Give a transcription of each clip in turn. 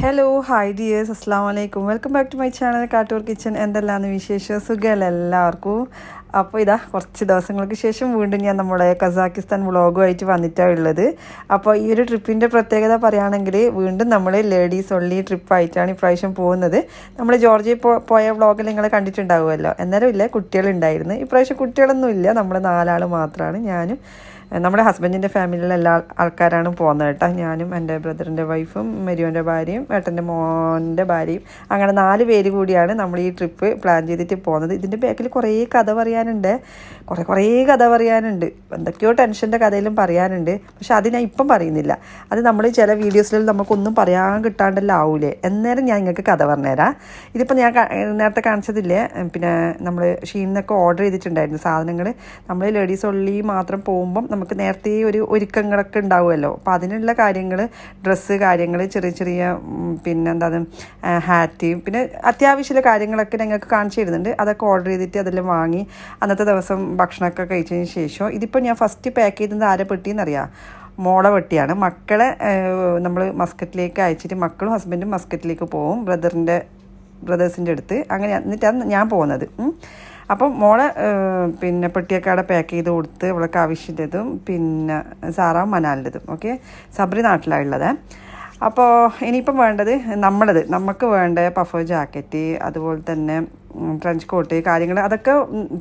Hello hi dears അസ്സാം വലൈക്കും welcome back to my channel Kattoor kitchen എന്തെല്ലാന്ന് വിശേഷം? സുഖമല്ല എല്ലാവർക്കും? അപ്പോൾ ഇതാ കുറച്ച് ദിവസങ്ങൾക്ക് ശേഷം വീണ്ടും ഞാൻ നമ്മുടെ കസാക്കിസ്ഥാൻ വ്ളോഗുമായിട്ട് വന്നിട്ടാണ് ഉള്ളത്. അപ്പോൾ ഈ ഒരു ട്രിപ്പിന്റെ പ്രത്യേകത പറയുകയാണെങ്കിൽ വീണ്ടും നമ്മൾ ലേഡീസ് ഒള്ളി ട്രിപ്പായിട്ടാണ് ഇപ്രാവശ്യം പോകുന്നത്. നമ്മൾ ജോർജിയ പോയ വ്ളോഗിൽ നിങ്ങൾ കണ്ടിട്ടുണ്ടാവുമല്ലോ. എന്നാലും ഇല്ല കുട്ടികളുണ്ടായിരുന്നു. ഇപ്രാവശ്യം കുട്ടികളൊന്നും ഇല്ല നമ്മൾ നാലാൾ മാത്രമാണ്. ഞാനും നമ്മുടെ ഹസ്ബൻഡിന്റെ ഫാമിലിയിലെ എല്ലാ ആൾക്കാരാണ് പോകുന്നത് കേട്ടോ. ഞാനും എന്റെ ബ്രദറിന്റെ വൈഫും മെരിയോന്റെ ഭാര്യയും ഏട്ടന്റെ മോന്റെ ഭാര്യയും. അങ്ങനെ നാല് പേര് കൂടിയാണ് നമ്മൾ ഈ ട്രിപ്പ് പ്ലാൻ ചെയ്തിട്ട് പോകുന്നത്. ഇതിന്റെ ബാക്കിൽ കുറേ കഥ പറയാനുണ്ട്. കുറേ കുറേ കഥ പറയാനുണ്ട്. എന്തൊക്കെയോ ടെൻഷന്റെ കഥയിലും പറയാനുണ്ട്. പക്ഷെ അത് ഞാൻ ഇപ്പം പറയുന്നില്ല. അത് നമ്മൾ ചില വീഡിയോസിൽ നമുക്കൊന്നും പറയാൻ കിട്ടാണ്ടല്ലോ ആവൂലേ. എന്നേരം ഞാൻ നിങ്ങൾക്ക് കഥ പറഞ്ഞുതരാം. ഇതിപ്പോൾ ഞാൻ നേരത്തെ കാണിച്ചതില്ലേ? പിന്നെ നമ്മൾ ഷീനൊക്കെ ഓർഡർ ചെയ്തിട്ടുണ്ടായിരുന്നു സാധനങ്ങൾ നമ്മൾ ലേഡീസ് ഒള്ളി മാത്രം പോകുമ്പം നമുക്ക് നേരത്തെ ഒരു ഒരുക്കങ്ങളൊക്കെ ഉണ്ടാവുമല്ലോ. അപ്പോൾ അതിനുള്ള കാര്യങ്ങൾ ഡ്രസ്സ് കാര്യങ്ങൾ ചെറിയ ചെറിയ പിന്നെ എന്താണ് ഹാറ്റ് പിന്നെ അത്യാവശ്യമുള്ള കാര്യങ്ങളൊക്കെ ഞങ്ങൾക്ക് കാണിച്ചു തരുന്നുണ്ട്. അതൊക്കെ ഓർഡർ ചെയ്തിട്ട് അതെല്ലാം വാങ്ങി അന്നത്തെ ദിവസം ഭക്ഷണമൊക്കെ കഴിച്ചതിന് ശേഷം ഇതിപ്പോൾ ഞാൻ ഫസ്റ്റ് പാക്ക് ചെയ്തത് ആരെ പെട്ടിയെന്നറിയാം മോളെ വെട്ടിയാണ് മക്കളെ നമ്മൾ മസ്കറ്റിലേക്ക് അയച്ചിട്ട് മക്കളും ഹസ്ബൻഡും മസ്കറ്റിലേക്ക് പോവും. ബ്രദറിന്റെ ബ്രദേഴ്സിന്റെ അടുത്ത്. അങ്ങനെ എന്നിട്ടാണ് ഞാൻ പോകുന്നത്. അപ്പം മോളെ പിന്നെ പെട്ടിയൊക്കെ അവിടെ പാക്ക് ചെയ്ത് കൊടുത്ത് ഇവൾക്ക് ആവശ്യത്തിന്റെതും പിന്നെ സാറാ മനാലിന്റെതും ഓക്കെ സബ്രി നാട്ടിലാണുള്ളത് അപ്പോൾ ഇനിയിപ്പം വേണ്ടത് നമ്മളത് നമുക്ക് വേണ്ട പഫോ ജാക്കറ്റ് അതുപോലെ തന്നെ ട്രഞ്ച് കോട്ട് കാര്യങ്ങൾ അതൊക്കെ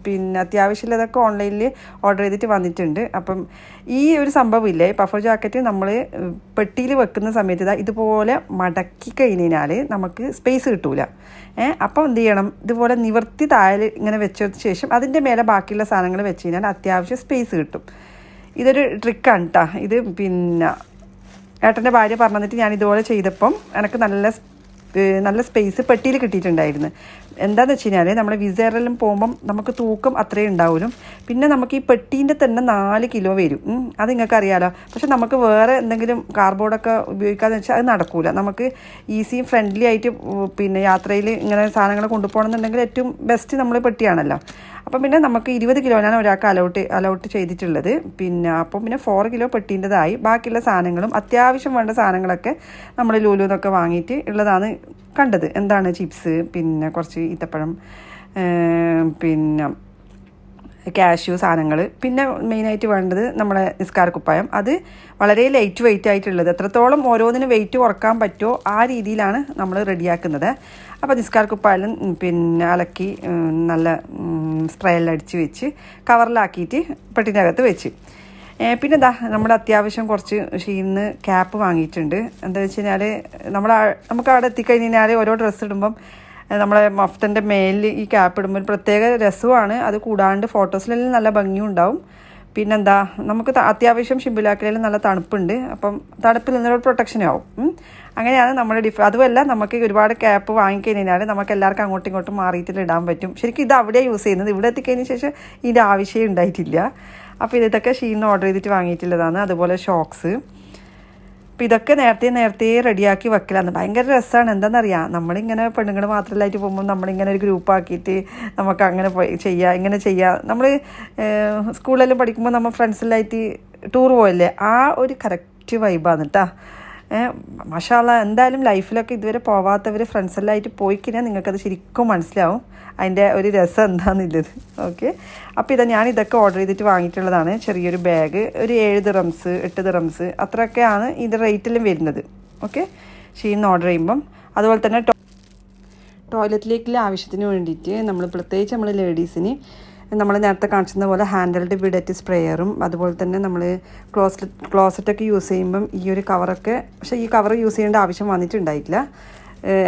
പിന്നെ അത്യാവശ്യമുള്ളതൊക്കെ ഓൺലൈനിൽ ഓർഡർ ചെയ്തിട്ട് വന്നിട്ടുണ്ട്. അപ്പം ഈ ഒരു സംഭവം ഇല്ലേ പഫർ ജാക്കറ്റ് നമ്മൾ പെട്ടിയിൽ വെക്കുന്ന സമയത്ത് ഇതാ ഇതുപോലെ മടക്കി കഴിഞ്ഞാൽ നമുക്ക് സ്പേസ് കിട്ടൂല. ഏഹ് അപ്പം എന്ത് ചെയ്യണം? ഇതുപോലെ നിവർത്തി താഴെ ഇങ്ങനെ വെച്ചതിന് ശേഷം അതിന്റെ മേലെ ബാക്കിയുള്ള സാധനങ്ങൾ വെച്ച് കഴിഞ്ഞാൽ അത്യാവശ്യം സ്പേസ് കിട്ടും. ഇതൊരു ട്രിക്കാണ് കേട്ടോ ഇത് പിന്നെ ഏട്ടന്റെ ഭാര്യ പറഞ്ഞിട്ട് ഞാൻ ഇതുപോലെ ചെയ്തപ്പം എനിക്ക് നല്ല നല്ല സ്പേസ് പെട്ടിയിൽ കിട്ടിയിട്ടുണ്ടായിരുന്നു. എന്താണെന്ന് വെച്ച് കഴിഞ്ഞാൽ നമ്മൾ വിസേറലും പോകുമ്പം നമുക്ക് തൂക്കം അത്രയും ഉണ്ടാവുമല്ലോ പിന്നെ നമുക്ക് ഈ പെട്ടീന്റെ തന്നെ നാല് കിലോ വരും. അത് നിങ്ങൾക്ക് അറിയാലോ പക്ഷെ നമുക്ക് വേറെ എന്തെങ്കിലും കാർബോർഡൊക്കെ ഉപയോഗിക്കാന്ന് വെച്ചാൽ അത് നടക്കൂല. നമുക്ക് ഈസിയും ഫ്രണ്ട്ലി ആയിട്ട് പിന്നെ യാത്രയിൽ ഇങ്ങനെ സാധനങ്ങൾ കൊണ്ടുപോകണമെന്നുണ്ടെങ്കിൽ ഏറ്റവും ബെസ്റ്റ് നമ്മൾ പെട്ടിയാണല്ലോ. അപ്പം പിന്നെ നമുക്ക് ഇരുപത് കിലോനാണ് ഒരാൾക്ക് അലൗട്ട് അലൗട്ട് ചെയ്തിട്ടുള്ളത്. പിന്നെ അപ്പം പിന്നെ ഫോർ കിലോ പെട്ടീന്റെതായി ബാക്കിയുള്ള സാധനങ്ങളും അത്യാവശ്യം വേണ്ട സാധനങ്ങളൊക്കെ നമ്മൾ ലൂലു എന്നൊക്കെ വാങ്ങിയിട്ട് ഉള്ളതാണ് കണ്ടത്. എന്താണ് ചിപ്സ് പിന്നെ കുറച്ച് ഈത്തപ്പഴം പിന്നെ കാഷ്യൂ സാധനങ്ങൾ പിന്നെ മെയിനായിട്ട് വേണ്ടത് നമ്മുടെ നിസ്കാര കുപ്പായം. അത് വളരെ ലൈറ്റ് വെയിറ്റ് ആയിട്ടുള്ളത്. എത്രത്തോളം ഓരോന്നിനും വെയിറ്റ് കുറയ്ക്കാൻ പറ്റുമോ ആ രീതിയിലാണ് നമ്മൾ റെഡിയാക്കുന്നത് അപ്പോൾ നിസ്കാര കുപ്പായം പിന്നെ അലക്കി നല്ല സ്പ്രേ എല്ലാം അടിച്ച് വെച്ച് കവറിലാക്കിയിട്ട് പെട്ടിനകത്ത് വെച്ച്. പിന്നെ എന്താ നമ്മൾ അത്യാവശ്യം കുറച്ച് ഷീന്ന് ക്യാപ്പ് വാങ്ങിയിട്ടുണ്ട്. എന്താ വെച്ച് കഴിഞ്ഞാൽ നമ്മൾ നമുക്ക് അവിടെ എത്തിക്കഴിഞ്ഞാൽ ഓരോ ഡ്രസ്സ് ഇടുമ്പം നമ്മളെ മഫ്തന്റെ മേലിൽ ഈ ക്യാപ്പ് ഇടുമ്പോൾ ഒരു പ്രത്യേക രസമാണ്. അത് കൂടാണ്ട് ഫോട്ടോസിലെല്ലാം നല്ല ഭംഗിയും ഉണ്ടാവും. പിന്നെന്താ നമുക്ക് അത്യാവശ്യം ഷിമ്പിലാക്കലിൽ നല്ല തണുപ്പുണ്ട്. അപ്പം തണുപ്പിൽ നിന്നൊരു പ്രൊട്ടക്ഷനാവും അങ്ങനെയാണ് നമ്മൾ ഡിഫ് അതുമല്ല നമുക്ക് ഒരുപാട് ക്യാപ്പ് വാങ്ങിക്കഴിഞ്ഞാൽ നമുക്ക് എല്ലാവർക്കും അങ്ങോട്ടും ഇങ്ങോട്ടും മാറിയിട്ട് ഇടാൻ പറ്റും. ശരിക്കും ഇത് അവിടെ യൂസ് ചെയ്യുന്നത്. ഇവിടെ എത്തിക്കഴിഞ്ഞ ശേഷം ഇതിന്റെ ആവശ്യം ഉണ്ടായിട്ടില്ല. അപ്പോൾ ഇതൊക്കെ ഷീന്ന് ഓർഡർ ചെയ്തിട്ട് വാങ്ങിയിട്ടുള്ളതാണ്. അതുപോലെ ഷോക്സ് അപ്പോൾ ഇതൊക്കെ നേരത്തെ നേരത്തെ റെഡിയാക്കി വെക്കലാണ്. ഭയങ്കര രസമാണ് എന്താണെന്നറിയാം നമ്മളിങ്ങനെ പെണ്ണുങ്ങൾ മാത്രമല്ലായിട്ട് പോകുമ്പോൾ നമ്മളിങ്ങനെ ഒരു ഗ്രൂപ്പ് ആക്കിയിട്ട് നമുക്ക് അങ്ങനെ പോയി ചെയ്യുക ഇങ്ങനെ ചെയ്യുക നമ്മൾ സ്കൂളിലെല്ലാം പഠിക്കുമ്പോൾ നമ്മൾ ഫ്രണ്ട്സിലായിട്ട് ടൂർ പോയല്ലേ ആ ഒരു കറക്റ്റ് വൈബാണ് കേട്ടോ മഷാല എന്തായാലും ലൈഫിലൊക്കെ ഇതുവരെ പോവാത്തവർ ഫ്രണ്ട്സെല്ലാമായിട്ട് പോയി കഴിഞ്ഞാൽ നിങ്ങൾക്കത് ശരിക്കും മനസ്സിലാവും. അതിന്റെ ഒരു രസം എന്താണെന്നുള്ളത് ഓക്കെ? അപ്പോൾ ഇതാ ഞാൻ ഇതൊക്കെ ഓർഡർ ചെയ്തിട്ട് വാങ്ങിയിട്ടുള്ളതാണ്. ചെറിയൊരു ബാഗ് ഒരു ഏഴ് ദിറംസ് എട്ട് ദിറംസ് അത്രയൊക്കെയാണ് ഇത് റേറ്റിലും വരുന്നത്. ഓക്കെ? ഷീന്ന് ഓർഡർ ചെയ്യുമ്പം അതുപോലെ തന്നെ ടോയ്ലറ്റിലേക്കുള്ള ആവശ്യത്തിന് വേണ്ടിയിട്ട് നമ്മൾ പ്രത്യേകിച്ച് നമ്മൾ ലേഡീസിന് നമ്മൾ നേരത്തെ കാണിച്ചിരുന്ന പോലെ ഹാൻഡൽഡ് വിഡറ്റ് സ്പ്രേയറും അതുപോലെ തന്നെ നമ്മൾ ക്ലോസറ്റ് ക്ലോസറ്റൊക്കെ യൂസ് ചെയ്യുമ്പം ഈ ഒരു കവറൊക്കെ പക്ഷേ ഈ കവർ യൂസ് ചെയ്യേണ്ട ആവശ്യം വന്നിട്ടുണ്ടായിട്ടില്ല.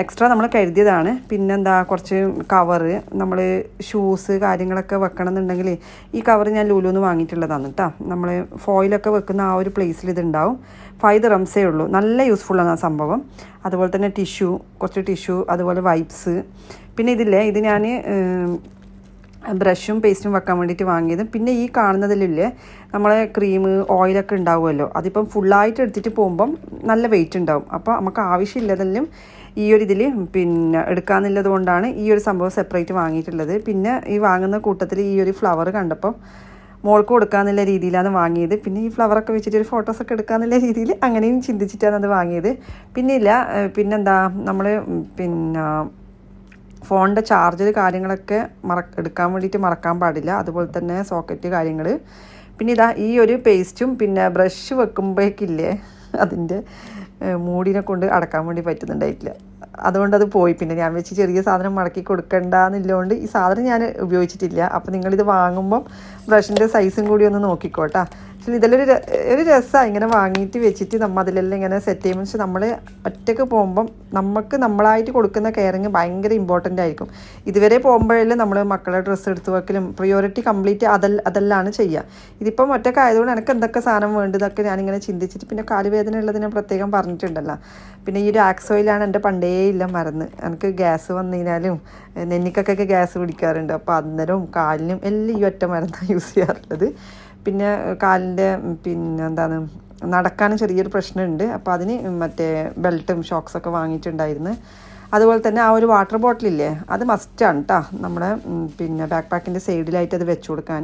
എക്സ്ട്രാ നമ്മൾ കരുതിയതാണ്. പിന്നെന്താ കുറച്ച് കവറ് നമ്മൾ ഷൂസ് കാര്യങ്ങളൊക്കെ വെക്കണം എന്നുണ്ടെങ്കിൽ ഈ കവർ ഞാൻ ലൂലൂന്ന് വാങ്ങിയിട്ടുള്ളതാണ് കേട്ടോ നമ്മൾ ഫോയിലൊക്കെ വെക്കുന്ന ആ ഒരു പ്ലേസിൽ ഇതുണ്ടാവും. ഫൈവ് റംസേ ഉള്ളൂ. നല്ല യൂസ്ഫുള്ളാണ് ആ സംഭവം. അതുപോലെ തന്നെ ടിഷ്യൂ കുറച്ച് ടിഷ്യൂ അതുപോലെ വൈപ്സ് പിന്നെ ഇതില്ലേ ഇത് ഞാൻ ബ്രഷും പേസ്റ്റും വെക്കാൻ വേണ്ടിയിട്ട് വാങ്ങിയത്. പിന്നെ ഈ കാണുന്നതിലില്ലേ നമ്മളെ ക്രീം ഓയിലൊക്കെ ഉണ്ടാവുമല്ലോ അതിപ്പം ഫുള്ളായിട്ട് എടുത്തിട്ട് പോകുമ്പം നല്ല വെയിറ്റ് ഉണ്ടാവും. അപ്പോൾ നമുക്ക് ആവശ്യമില്ലതെല്ലാം ഈ ഒരു ഇതിൽ പിന്നെ എടുക്കാമെന്നുള്ളത് കൊണ്ടാണ് ഈ ഒരു സംഭവം സെപ്പറേറ്റ് വാങ്ങിയിട്ടുള്ളത്. പിന്നെ ഈ വാങ്ങുന്ന കൂട്ടത്തിൽ ഈ ഒരു ഫ്ലവർ കണ്ടപ്പോൾ മോൾക്ക് കൊടുക്കാമെന്നുള്ള രീതിയിലാണ് വാങ്ങിയത്. പിന്നെ ഈ ഫ്ലവറൊക്കെ വെച്ചിട്ട് ഒരു ഫോട്ടോസൊക്കെ എടുക്കാമെന്നുള്ള രീതിയിൽ അങ്ങനെയും ചിന്തിച്ചിട്ടാണ് അത് വാങ്ങിയത്. പിന്നെ ഇല്ല പിന്നെന്താ നമ്മൾ പിന്നെ ഫോണിന്റെ ചാർജർ കാര്യങ്ങളൊക്കെ മറ എടുക്കാൻ വേണ്ടിയിട്ട് മറക്കാൻ പാടില്ല. അതുപോലെ തന്നെ സോക്കറ്റ് കാര്യങ്ങൾ പിന്നെ ഇതാ ഈ ഒരു പേസ്റ്റും പിന്നെ ബ്രഷ് വെക്കുമ്പോഴേക്കില്ലേ അതിന്റെ മൂടിനെ കൊണ്ട് അടക്കാൻ വേണ്ടി പറ്റുന്നുണ്ടായിട്ടില്ല. അതുകൊണ്ട് അത് പോയി. പിന്നെ ഞാൻ വെച്ച് ചെറിയ സാധനം മടക്കി കൊടുക്കണ്ടെന്നുള്ളതുകൊണ്ട് ഈ സാധനം ഞാൻ ഉപയോഗിച്ചിട്ടില്ല. അപ്പോൾ നിങ്ങളിത് വാങ്ങുമ്പം ബ്രഷിന്റെ സൈസും കൂടി ഒന്ന് നോക്കിക്കോട്ടാ. പക്ഷേ ഇതിലൊരു ഒരു രസമാണ് ഇങ്ങനെ വാങ്ങിയിട്ട് വെച്ചിട്ട് നമ്മൾ അതിലെല്ലാം ഇങ്ങനെ സെറ്റ് ചെയ്യുമ്പോൾ പക്ഷെ നമ്മൾ ഒറ്റയ്ക്ക് പോകുമ്പം നമുക്ക് നമ്മളായിട്ട് കൊടുക്കുന്ന കെയറിങ് ഭയങ്കര ഇമ്പോർട്ടന്റ് ആയിരിക്കും. ഇതുവരെ പോകുമ്പോഴെല്ലാം നമ്മൾ മക്കളെ ഡ്രസ്സ് എടുത്ത് വെക്കലും പ്രിയോറിറ്റി കംപ്ലീറ്റ് അതല്ല അതെല്ലാം ചെയ്യുക ഇതിപ്പം ഒറ്റക്കായതുകൊണ്ട് എനിക്ക് എന്തൊക്കെ സാധനം വേണ്ടതൊക്കെ ഞാനിങ്ങനെ ചിന്തിച്ചിട്ട് പിന്നെ കാലുവേദന ഉള്ളതിനെ പ്രത്യേകം പറഞ്ഞിട്ടുണ്ടല്ലോ. പിന്നെ ഈ ഒരു ആക്സോയിലാണ് എന്റെ പണ്ടേ ഇല്ല മറന്ന് എനിക്ക് ഗ്യാസ് വന്നു കഴിഞ്ഞാലും നെന്നിക്കൊക്കെ ഗ്യാസ് പിടിക്കാറുണ്ട്. അപ്പോൾ അന്നേരവും കാലിനും എല്ലാം ഈ ഒറ്റ മരുന്നാണ് യൂസ് ചെയ്യാറുള്ളത്. പിന്നെ കാലിന്റെ പിന്നെ എന്താണ് നടക്കാനും ചെറിയൊരു പ്രശ്നമുണ്ട്. അപ്പോൾ അതിന് മറ്റേ ബെൽറ്റും ഷോക്സൊക്കെ വാങ്ങിയിട്ടുണ്ടായിരുന്നു. അതുപോലെ തന്നെ ആ ഒരു വാട്ടർ ബോട്ടിലില്ലേ അത് മസ്റ്റാണ് കേട്ടോ നമ്മുടെ പിന്നെ ബാക്ക് പാക്കിന്റെ സൈഡിലായിട്ട് അത് വെച്ച് കൊടുക്കാൻ.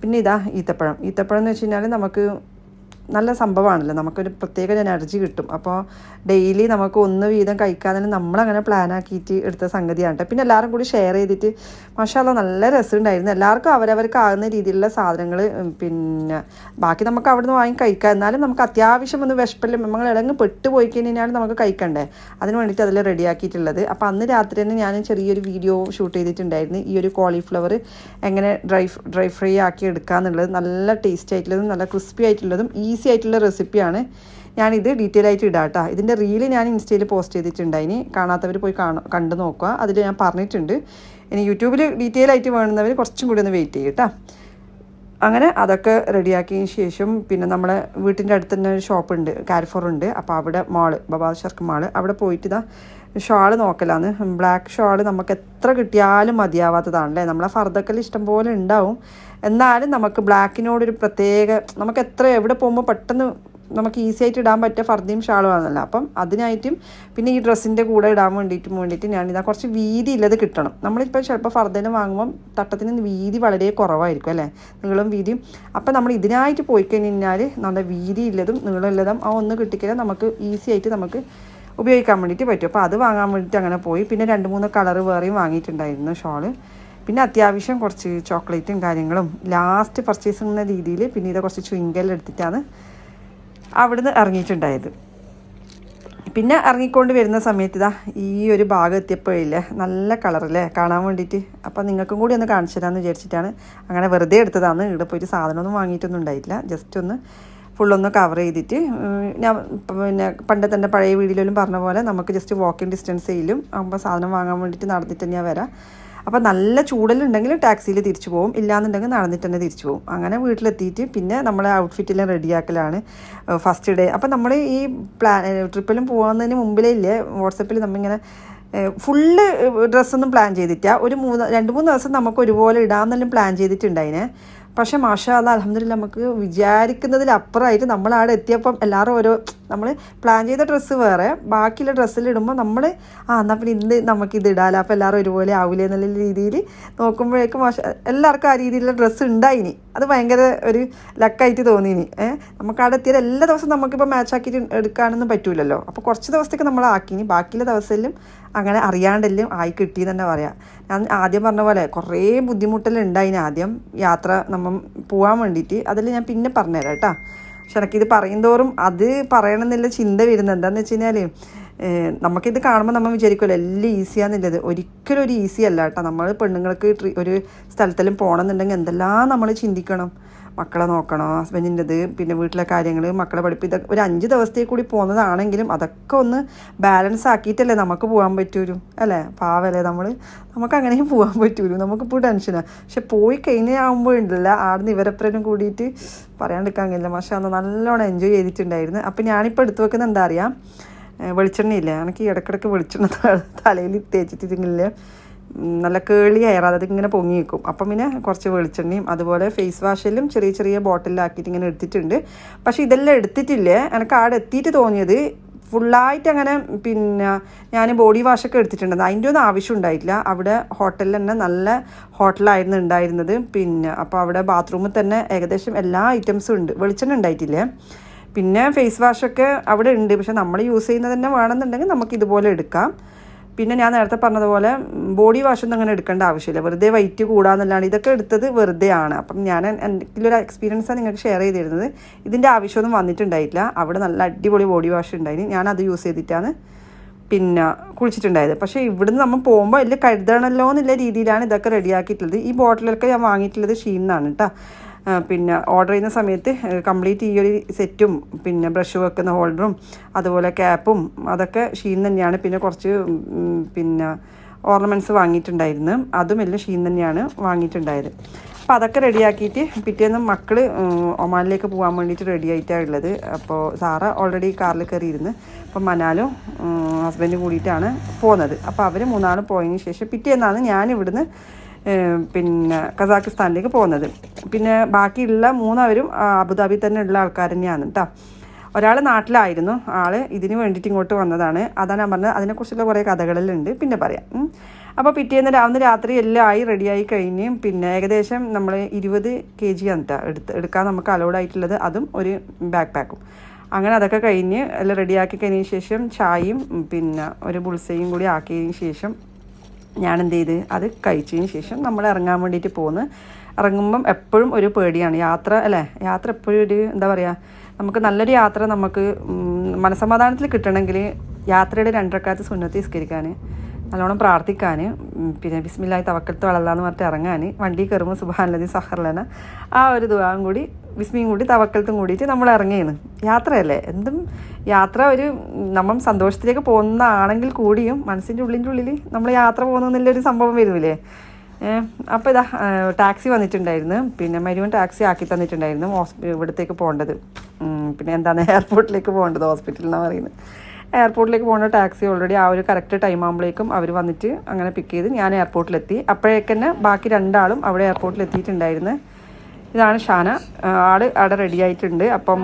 പിന്നെ ഇതാ ഈത്തപ്പഴം. ഈത്തപ്പഴം എന്ന് വെച്ച് കഴിഞ്ഞാൽ നമുക്ക് നല്ല സംഭവമാണല്ലോ. നമുക്കൊരു പ്രത്യേക എനർജി കിട്ടും. അപ്പോൾ ഡെയിലി നമുക്ക് ഒന്ന് വീതം കഴിക്കാൻ തന്നെ നമ്മളങ്ങനെ പ്ലാൻ ആക്കിയിട്ട് എടുത്ത സംഗതിയാണ് കേട്ടോ പിന്നെ എല്ലാവരും കൂടി ഷെയർ ചെയ്തിട്ട് മഷാല നല്ല രസമുണ്ടായിരുന്നു എല്ലാവർക്കും അവരവർക്ക് ആകുന്ന രീതിയിലുള്ള സാധനങ്ങൾ പിന്നെ ബാക്കി നമുക്ക് അവിടെ നിന്ന് വാങ്ങി കഴിക്കാം. എന്നാലും നമുക്ക് അത്യാവശ്യം ഒന്ന് വിഷപ്പല്ല നമ്മൾ ഇടങ്ങ് പെട്ടുപോയി കഴിഞ്ഞാൽ നമുക്ക് കഴിക്കണ്ടേ? അതിന് വേണ്ടിയിട്ട് അതിൽ റെഡിയാക്കിയിട്ടുള്ളത് അപ്പോൾ അന്ന് രാത്രി തന്നെ ഞാൻ ചെറിയൊരു വീഡിയോ ഷൂട്ട് ചെയ്തിട്ടുണ്ടായിരുന്നു. ഈ ഒരു കോളിഫ്ലവർ എങ്ങനെ ഡ്രൈ ഡ്രൈ ഫ്രൈ ആക്കി എടുക്കുക എന്നുള്ളത് നല്ല ടേസ്റ്റ് ആയിട്ടുള്ളതും നല്ല ക്രിസ്പി ആയിട്ടുള്ളതും ഈസി ആയിട്ടുള്ള റെസിപ്പിയാണ്. ഞാനിത് ഡീറ്റെയിൽ ആയിട്ട് ഇടാം കേട്ടോ ഇതിന്റെ റീൽ ഞാൻ ഇൻസ്റ്റയിൽ പോസ്റ്റ് ചെയ്തിട്ടുണ്ട്. അതിന് കാണാത്തവർ പോയി കാണ കണ്ടു നോക്കുക. അതിൽ ഞാൻ പറഞ്ഞിട്ടുണ്ട്. ഇനി യൂട്യൂബിൽ ഡീറ്റെയിൽ ആയിട്ട് വേണമെന്നവർ കുറച്ചും കൂടി ഒന്ന് വെയിറ്റ് ചെയ്യും കേട്ടോ അങ്ങനെ അതൊക്കെ റെഡിയാക്കിയതിന് ശേഷം പിന്നെ നമ്മളെ വീട്ടിന്റെ അടുത്ത് തന്നെ ഒരു ഷോപ്പ് ഉണ്ട്. കാരിഫോർ ഉണ്ട്. അപ്പോൾ അവിടെ മാൾ ബബാ ഷർക്ക് മാൾ അവിടെ പോയിട്ട് ഇതാ ഷാൾ നോക്കലാന്ന്. ബ്ലാക്ക് ഷാൾ നമുക്ക് എത്ര കിട്ടിയാലും മതിയാവാത്തതാണല്ലേ? നമ്മളെ ഫർദക്കൽ ഇഷ്ടം പോലെ ഉണ്ടാവും. എന്നാലും നമുക്ക് ബ്ലാക്കിനോടൊരു പ്രത്യേക നമുക്ക് എത്ര എവിടെ പോകുമ്പോൾ പെട്ടെന്ന് നമുക്ക് ഈസി ആയിട്ട് ഇടാൻ പറ്റിയ ഫർദിയും ഷാളുമാണല്ലോ അപ്പം അതിനായിട്ടും പിന്നെ ഈ ഡ്രസ്സിന്റെ കൂടെ ഇടാൻ വേണ്ടിയിട്ടും വേണ്ടിയിട്ട് ഇതാ കുറച്ച് വീതി ഇല്ലത് കിട്ടണം. നമ്മളിപ്പോൾ ചിലപ്പോൾ ഫർദന് വാങ്ങുമ്പം തട്ടത്തിന് വീതി വളരെ കുറവായിരിക്കും അല്ലേ? നീളം വീതിയും. അപ്പം നമ്മൾ ഇതിനായിട്ട് പോയി കഴിഞ്ഞാൽ നമ്മുടെ വീതി ഇല്ലതും നീളമുള്ളതും ആ ഒന്ന് കിട്ടിക്കഴിഞ്ഞാൽ നമുക്ക് ഈസി ആയിട്ട് നമുക്ക് ഉപയോഗിക്കാൻ വേണ്ടിയിട്ട് പറ്റും. അപ്പോൾ അത് വാങ്ങാൻ വേണ്ടിയിട്ട് അങ്ങനെ പോയി. പിന്നെ രണ്ട് മൂന്ന് കളർ വേറെയും വാങ്ങിയിട്ടുണ്ടായിരുന്നു ഷോൾ. പിന്നെ അത്യാവശ്യം കുറച്ച് ചോക്ലേറ്റും കാര്യങ്ങളും ലാസ്റ്റ് പർച്ചേസ് ചെയ്യുന്ന രീതിയിൽ പിന്നെ ഇത് കുറച്ച് ചുങ്കൽ എടുത്തിട്ടാണ് അവിടുന്ന് ഇറങ്ങിയിട്ടുണ്ടായത്. പിന്നെ ഇറങ്ങിക്കൊണ്ട് വരുന്ന സമയത്ത് ഇതാ ഈ ഒരു ഭാഗം എത്തിയപ്പോഴില്ലേ നല്ല കളറല്ലേ കാണാൻ വേണ്ടിയിട്ട്. അപ്പം നിങ്ങൾക്കും കൂടി ഒന്ന് കാണിച്ചു തരാമെന്ന് വിചാരിച്ചിട്ടാണ് അങ്ങനെ വെറുതെ എടുത്തതാണ് ഇവിടെ പോയിട്ട് സാധനമൊന്നും വാങ്ങിയിട്ടൊന്നും ഉണ്ടായിട്ടില്ല. ജസ്റ്റ് ഒന്ന് ഫുള്ളൊന്ന് കവർ ചെയ്തിട്ട് ഞാൻ പിന്നെ പണ്ട് തന്നെ പഴയ വീഡിയോയിലും പറഞ്ഞ പോലെ നമുക്ക് ജസ്റ്റ് വാക്കിംഗ് ചെയ്യലും ആകുമ്പോൾ സാധനം വാങ്ങാൻ വേണ്ടിയിട്ട് നടന്നിട്ട് തന്നെയാണ് വരാം. അപ്പോൾ നല്ല ചൂടലുണ്ടെങ്കിൽ ടാക്സിയിൽ തിരിച്ചു പോകും. ഇല്ലാന്നുണ്ടെങ്കിൽ നടന്നിട്ട് തന്നെ തിരിച്ചു പോകും. അങ്ങനെ വീട്ടിലെത്തിയിട്ട് പിന്നെ നമ്മളെ ഔട്ട്ഫിറ്റെല്ലാം റെഡിയാക്കലാണ് ഫസ്റ്റ് ഡേ അപ്പോൾ നമ്മൾ ഈ പ്ലാൻ ട്രിപ്പിലും പോകുന്നതിന് മുമ്പിലേ ഇല്ലേ വാട്സപ്പിൽ നമ്മളിങ്ങനെ ഫുള്ള് ഡ്രസ്സൊന്നും പ്ലാൻ ചെയ്തിട്ടില്ല. ഒരു മൂന്ന് രണ്ട് മൂന്ന് ദിവസം നമുക്ക് ഒരുപോലെ ഇടാമെന്നെല്ലാം പ്ലാൻ ചെയ്തിട്ടുണ്ടായിനെ. പക്ഷേ മാഷാല്ല അലഹമില്ല നമുക്ക് വിചാരിക്കുന്നതിലപ്പുറമായിട്ട് നമ്മൾ അവിടെ എത്തിയപ്പം എല്ലാവരും ഓരോ നമ്മൾ പ്ലാൻ ചെയ്ത ഡ്രസ്സ് വേറെ ബാക്കിയുള്ള ഡ്രസ്സിലിടുമ്പോൾ നമ്മൾ ആ എന്നാൽ പിന്നെ ഇന്ന് നമുക്ക് ഇത് ഇടാലോ അപ്പോൾ എല്ലാവരും ഒരുപോലെ ആവില്ലേ എന്നുള്ള രീതിയിൽ നോക്കുമ്പോഴേക്കും മാഷ എല്ലാവർക്കും ആ രീതിയിലുള്ള ഡ്രസ്സ് ഉണ്ടായിനി അത് ഭയങ്കര ഒരു ലക്കായിട്ട് തോന്നിനി ഏഹ് നമുക്ക് അവിടെ എത്തിയാൽ എല്ലാ ദിവസവും നമുക്കിപ്പോൾ മാച്ച് ആക്കിയിട്ട് എടുക്കാനൊന്നും പറ്റൂലല്ലോ. അപ്പോൾ കുറച്ച് ദിവസത്തേക്ക് നമ്മൾ ആക്കിനി ബാക്കിയുള്ള ദിവസമെല്ലാം അങ്ങനെ അറിയാണ്ടെല്ലാം ആയി കിട്ടി തന്നെ പറയാം. ഞാൻ ആദ്യം പറഞ്ഞ പോലെ കുറേ ബുദ്ധിമുട്ടെല്ലാം ഉണ്ടായിന് ആദ്യം യാത്ര നമ്മൾ പോകാൻ വേണ്ടിയിട്ട് അതിൽ ഞാൻ പിന്നെ പറഞ്ഞുതരാം കേട്ടോ. പക്ഷെ എനിക്കിത് പറയുന്തോറും അത് പറയണമെന്നുള്ള ചിന്ത വരുന്നത് എന്താന്ന് വെച്ച് കഴിഞ്ഞാൽ നമുക്കിത് കാണുമ്പോൾ നമ്മൾ വിചാരിക്കുമല്ലോ എല്ലാം ഈസിയാന്നുള്ളത് ഒരിക്കലും ഒരു ഈസി അല്ല കേട്ടോ. നമ്മൾ പെണ്ണുങ്ങൾക്ക് ഒരു സ്ഥലത്തെല്ലാം പോകണമെന്നുണ്ടെങ്കിൽ എന്തെല്ലാം നമ്മൾ ചിന്തിക്കണം. മക്കളെ നോക്കണോ ഹസ്ബൻഡിന്റെത് പിന്നെ വീട്ടിലെ കാര്യങ്ങൾ മക്കളെ പഠിപ്പ് ഇതൊക്കെ ഒരു അഞ്ച് ദിവസത്തേക്ക് കൂടി പോകുന്നതാണെങ്കിലും അതൊക്കെ ഒന്ന് ബാലൻസ് ആക്കിയിട്ടല്ലേ നമുക്ക് പോകാൻ പറ്റൂരും അല്ലേ? പാവല്ലേ നമ്മൾ നമുക്ക് അങ്ങനെയും പോകാൻ പറ്റൂരും നമുക്കിപ്പോൾ ടെൻഷനാണ് പക്ഷെ പോയി കഴിഞ്ഞാകുമ്പോൾ ഉണ്ടല്ല ആടുന്ന് ഇവരെപ്പനും കൂടിയിട്ട് പറയാണ്ടിരിക്കാൻ കഴിയില്ല. പക്ഷെ അന്ന് നല്ലോണം എൻജോയ് ചെയ്തിട്ടുണ്ടായിരുന്നു. അപ്പം ഞാനിപ്പോൾ എടുത്തു വെക്കുന്നത് എന്താ അറിയാം? വെളിച്ചെണ്ണയില്ലേ? എനിക്ക് ഇടയ്ക്കിടയ്ക്ക് വെളിച്ചെണ്ണ തലയിൽ തേച്ചിട്ടില്ലെങ്കിൽ നല്ല കേളി ഹെയർ അതായത് ഇങ്ങനെ പൊങ്ങി വെക്കും അപ്പം പിന്നെ കുറച്ച് വെളിച്ചെണ്ണയും അതുപോലെ ഫേസ് വാഷിലും ചെറിയ ചെറിയ ബോട്ടിലാക്കിയിട്ട് ഇങ്ങനെ എടുത്തിട്ടുണ്ട്. പക്ഷേ ഇതെല്ലാം എടുത്തിട്ടില്ലേ. എനിക്ക് ആടെ എത്തിയിട്ട് തോന്നിയത് ഫുള്ളായിട്ട് അങ്ങനെ പിന്നെ ഞാൻ ബോഡി വാഷൊക്കെ എടുത്തിട്ടുണ്ട്. അതിന്റെ ഒന്നും ആവശ്യം ഉണ്ടായിട്ടില്ല. അവിടെ ഹോട്ടലിൽ തന്നെ നല്ല ഹോട്ടലായിരുന്നു ഉണ്ടായിരുന്നത്. പിന്നെ അപ്പോൾ അവിടെ ബാത്റൂമിൽ തന്നെ ഏകദേശം എല്ലാ ഐറ്റംസും ഉണ്ട്. വെളിച്ചെണ്ണ ഉണ്ടായിട്ടില്ലേ. പിന്നെ ഫേസ് വാഷൊക്കെ അവിടെ ഉണ്ട്. പക്ഷെ നമ്മൾ യൂസ് ചെയ്യുന്നത് തന്നെ വേണമെന്നുണ്ടെങ്കിൽ നമുക്ക് ഇതുപോലെ എടുക്കാം. പിന്നെ ഞാൻ നേരത്തെ പറഞ്ഞതുപോലെ ബോഡി വാഷൊന്നും അങ്ങനെ എടുക്കേണ്ട ആവശ്യമില്ല. വെറുതെ വൈറ്റ് കൂടാന്നല്ലാണ്ട് ഇതൊക്കെ എടുത്തത് വെറുതെ ആണ് അപ്പം ഞാൻ എനിക്കൊരു ഒരു എക്സ്പീരിയൻസാണ് നിങ്ങൾക്ക് ഷെയർ ചെയ്തിരുന്നത്. ഇതിന്റെ ആവശ്യമൊന്നും വന്നിട്ടുണ്ടായിട്ടില്ല. അവിടെ നല്ല അടിപൊളി ബോഡി വാഷ് ഉണ്ടായിരുന്നു ഞാനത് യൂസ് ചെയ്തിട്ടാണ് പിന്നെ കുളിച്ചിട്ടുണ്ടായത്. പക്ഷേ ഇവിടുന്ന് നമ്മൾ പോകുമ്പോൾ വലിയ കരുതണമല്ലോ എന്നുള്ള രീതിയിലാണ് ഇതൊക്കെ റെഡിയാക്കിയിട്ടുള്ളത് ഈ ബോട്ടിലൊക്കെ ഞാൻ വാങ്ങിയിട്ടുള്ളത് ഷീന്നാണ് കേട്ടോ പിന്നെ ഓർഡർ ചെയ്യുന്ന സമയത്ത് കംപ്ലീറ്റ് ഈ ഒരു സെറ്റും പിന്നെ ബ്രഷ് വെക്കുന്ന ഹോൾഡറും അതുപോലെ ക്യാപ്പും അതൊക്കെ ഷീൻ തന്നെയാണ്. പിന്നെ കുറച്ച് പിന്നെ ഓർണമെന്റ്സ് വാങ്ങിയിട്ടുണ്ടായിരുന്നു. അതും എല്ലാം ഷീൻ തന്നെയാണ് വാങ്ങിയിട്ടുണ്ടായത്. അപ്പോൾ അതൊക്കെ റെഡിയാക്കിയിട്ട് പിറ്റേന്ന് മക്കൾ ഒമാനിലേക്ക് പോകാൻ വേണ്ടിയിട്ട് റെഡി ആയിട്ടാണ് ഉള്ളത്. അപ്പോൾ സാറ ഓൾറെഡി കാറിൽ കയറിയിരുന്ന്. അപ്പം മനാലും ഹസ്ബൻഡും കൂടിയിട്ടാണ് പോകുന്നത് അപ്പോൾ അവർ മൂന്നാളും പോയതിന് ശേഷം പിറ്റേന്നാണ് ഏഹ് പിന്നെ കസാക്കിസ്ഥാനിലേക്ക് പോകുന്നത്. പിന്നെ ബാക്കിയുള്ള മൂന്നവരും അബുദാബി തന്നെ ഉള്ള ആൾക്കാർ തന്നെയാണ് കേട്ടോ ഒരാൾ നാട്ടിലായിരുന്നു. ആൾ ഇതിന് വേണ്ടിയിട്ട് ഇങ്ങോട്ട് വന്നതാണ്. അതാണ് ഞാൻ പറഞ്ഞത്. അതിനെക്കുറിച്ചുള്ള കുറേ കഥകളിലുണ്ട്. പിന്നെ പറയാം. അപ്പോൾ പിറ്റേന്ന് രാവിലെ രാത്രി എല്ലാം ആയി റെഡിയായി കഴിഞ്ഞ് പിന്നെ ഏകദേശം നമ്മൾ ഇരുപത് കെ ജി ആണ് കേട്ടോ എടുത്ത് എടുക്കാൻ നമുക്ക് അലൗഡ് ആയിട്ടുള്ളത്. അതും ഒരു ബാക്ക് പാക്കും അങ്ങനെ അതൊക്കെ കഴിഞ്ഞ് എല്ലാം റെഡിയാക്കി കഴിഞ്ഞതിന് ശേഷം ചായയും പിന്നെ ഒരു ബുൾസയും കൂടി ആക്കിയതിന് ശേഷം ഞാൻ എന്ത് ചെയ്ത് അത് കഴിച്ചതിന് ശേഷം നമ്മൾ ഇറങ്ങാൻ വേണ്ടിയിട്ട് പോകുന്ന ഇറങ്ങുമ്പം എപ്പോഴും ഒരു പേടിയാണ്. യാത്ര അല്ലേ? യാത്ര എപ്പോഴും ഒരു എന്താ പറയുക നമുക്ക് നല്ലൊരു യാത്ര നമുക്ക് മനസമാധാനത്തിൽ കിട്ടണമെങ്കിൽ യാത്രയുടെ രണ്ടരക്കാലത്ത് സുന്നത്തി നിസ്കരിക്കാൻ നല്ലോണം പ്രാർത്ഥിക്കാൻ പിന്നെ ബിസ്മില്ലായി തവക്കത്ത് വളർന്നാന്ന് പറഞ്ഞിട്ട് ഇറങ്ങാൻ വണ്ടി കയറുമ്പോൾ സുബാനലതി സഹർലന ആ ഒരു ദുവാവും കൂടി വിസ്മിയും കൂടി തവക്കലത്തും കൂടിയിട്ട് നമ്മൾ ഇറങ്ങിയെന്ന് യാത്രയല്ലേ? എന്തും യാത്ര ഒരു നമ്മൾ സന്തോഷത്തിലേക്ക് പോകുന്നതാണെങ്കിൽ കൂടിയും മനസ്സിന്റെ ഉള്ളിന്റെ ഉള്ളിൽ നമ്മൾ യാത്ര പോകുന്നതിലൊരു സംഭവം വരുന്നില്ലേ? അപ്പോൾ ഇതാ ടാക്സി വന്നിട്ടുണ്ടായിരുന്നു. പിന്നെ മരുവൻ ടാക്സി ആക്കി തന്നിട്ടുണ്ടായിരുന്നു ഹോസ്പി ഇവിടത്തേക്ക് പോകേണ്ടത്. പിന്നെ എന്താണ് എയർപോർട്ടിലേക്ക് പോകേണ്ടത് ഹോസ്പിറ്റലിൽ എന്നാണ് പറയുന്നത്. എയർപോർട്ടിലേക്ക് പോകുന്ന ടാക്സി ഓൾറെഡി ആ ഒരു കറക്റ്റ് ടൈം ആകുമ്പോഴേക്കും അവർ വന്നിട്ട് അങ്ങനെ പിക്ക് ചെയ്ത് ഞാൻ എയർപോർട്ടിലെത്തി അപ്പോഴേക്കന്നെ ബാക്കി രണ്ടാളും അവിടെ എയർപോർട്ടിൽ എത്തിയിട്ടുണ്ടായിരുന്നു ഇതാണ് ഷാന. ആൾ അവിടെ റെഡി ആയിട്ടുണ്ട്. അപ്പം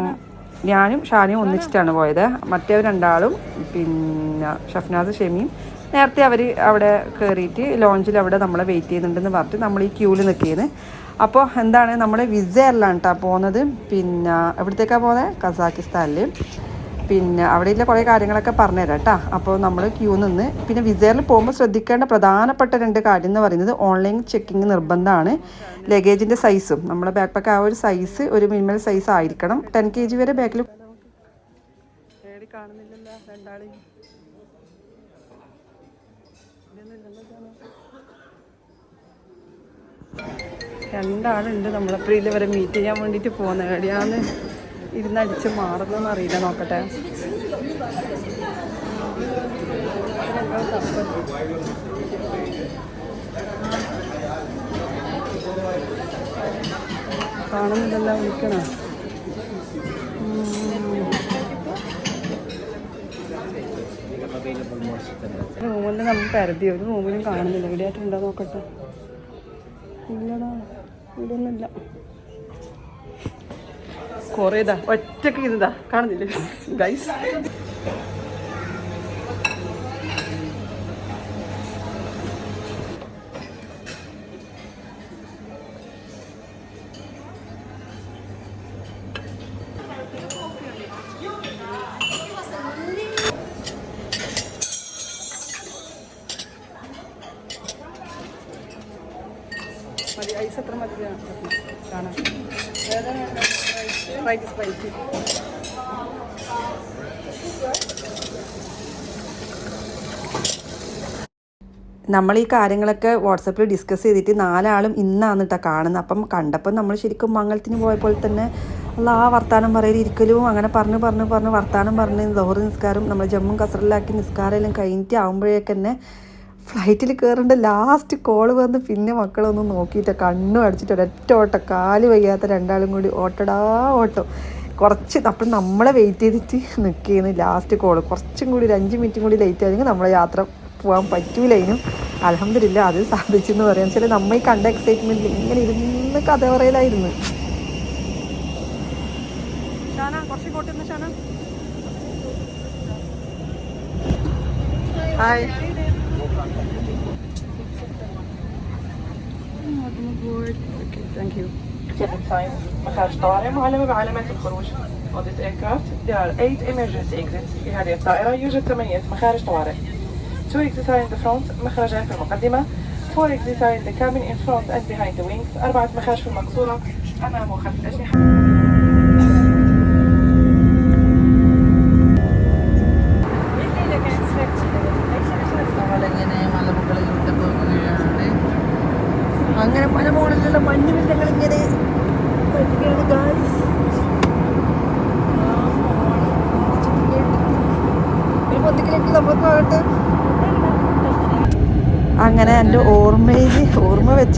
ഞാനും ഷാനയും ഒന്നിച്ചിട്ടാണ് പോയത്. മറ്റേ രണ്ടാളും പിന്നെ ഷഫ്നാസ് ഷെമിയും നേരത്തെ അവർ അവിടെ കയറിയിട്ട് ലോഞ്ചിൽ അവിടെ നമ്മളെ വെയിറ്റ് ചെയ്യുന്നുണ്ടെന്ന് പറഞ്ഞിട്ട് നമ്മൾ ഈ ക്യൂവിൽ നിൽക്കിയത് അപ്പോൾ എന്താണ്? നമ്മൾ വിസ അല്ലാണ് കേട്ടോ പോകുന്നത് പിന്നെ എവിടത്തേക്കാണ് പോകുന്നത് കസാക്കിസ്ഥാനിൽ പിന്നെ അവിടെയുള്ള കുറേ കാര്യങ്ങളൊക്കെ പറഞ്ഞുതരാം കേട്ടോ. അപ്പോൾ നമ്മൾ ക്യൂ നിന്ന് പിന്നെ വിസയറിൽ പോകുമ്പോൾ ശ്രദ്ധിക്കേണ്ട പ്രധാനപ്പെട്ട രണ്ട് കാര്യം എന്ന് പറയുന്നത് ഓൺലൈൻ ചെക്കിങ് നിർബന്ധമാണ്. ലഗേജിന്റെ സൈസും. നമ്മുടെ ബാക്ക് പാക്ക് ആ ഒരു സൈസ് ഒരു മിനിമൽ സൈസ് ആയിരിക്കണം. ടെൻ കെ ജി വരെ ബാക്കിൽ കാണുന്നില്ലല്ലോ രണ്ടാളുണ്ട് നമ്മളപ്പോൾ വരെ മീറ്റ് ചെയ്യാൻ വേണ്ടിയിട്ട് പോകുന്ന എവിടെയാന്ന് ഇരുന്നടിച്ച് മാറുന്നതെന്ന് അറിയില്ല നോക്കട്ടെ. കാണുന്നില്ലല്ലോ വിളിക്കണോ? റൂമിൽ നമ്മൾ പരതി ഒരു റൂമിലും കാണുന്നില്ല. എവിടെയായിട്ടുണ്ടോ നോക്കട്ടെ. ഇല്ലടാ ഇതൊന്നുമില്ല കുറേ ഇതാ. ഒറ്റയ്ക്ക് ഇതാ. കാണുന്നില്ലേ? ഗൈസ് നമ്മൾ ഈ കാര്യങ്ങളൊക്കെ വാട്സപ്പിൽ ഡിസ്കസ് ചെയ്തിട്ട് നാലാളും ഇന്നാണ് കേട്ടോ കാണുന്നത് അപ്പം കണ്ടപ്പോൾ നമ്മൾ ശരിക്കും മംഗളത്തിന് പോയപ്പോൾ തന്നെ അല്ല ആ വർത്താനം പറയലിരിക്കലും അങ്ങനെ പറഞ്ഞ് പറഞ്ഞ് പറഞ്ഞ് വർത്താനം പറഞ്ഞ് ലോറി നിസ്കാരം നമ്മൾ ജമ്മു കസറിലാക്കി നിസ്കാരം എല്ലാം കഴിഞ്ഞിട്ട് ആകുമ്പോഴേക്ക് തന്നെ ഫ്ലൈറ്റിൽ കയറേണ്ട ലാസ്റ്റ് കോൾ വന്ന് പിന്നെ മക്കളൊന്ന് നോക്കിയിട്ട് കണ്ണും അടിച്ചിട്ട് ഒരൊറ്റ ഓട്ടം കാൽ വയ്യാത്ത രണ്ടാളും കൂടി ഓട്ടടാ ഓട്ടം. കുറച്ച് അപ്പോൾ നമ്മളെ വെയിറ്റ് ചെയ്തിട്ട് നിൽക്കുന്നു ലാസ്റ്റ് കോൾ കുറച്ചും കൂടി ഒരു അഞ്ച് മിനിറ്റും കൂടി ലേറ്റ് ആയെങ്കിൽ നമ്മളെ യാത്ര പോകാൻ പറ്റൂലേനും അലഹമില്ല അത് സാധിച്ചെന്ന് പറയാം വെച്ചാൽ നമ്മ ഈ കണ്ട എക്സൈറ്റ്മെൻറ്റിൽ ഇങ്ങനെ ഇരുന്ന് കഥ പറയലായിരുന്നു ഷാന കുറച്ച് ഇങ്ങോട്ട് നിന്ന് Shana hi thank you Time. We gaan staren معلمة بعلامات الخروج. Audit aircraft. There are eight emergency exits في هذه الطائرة. يوجد ثمانية مخارج طوارئ. Two exits are in the front مخرجان في المقدمة. Four exits are in the cabin in front and behind the wings. أربعة مخارج في المقصورة أمام وخلف الأجنحة.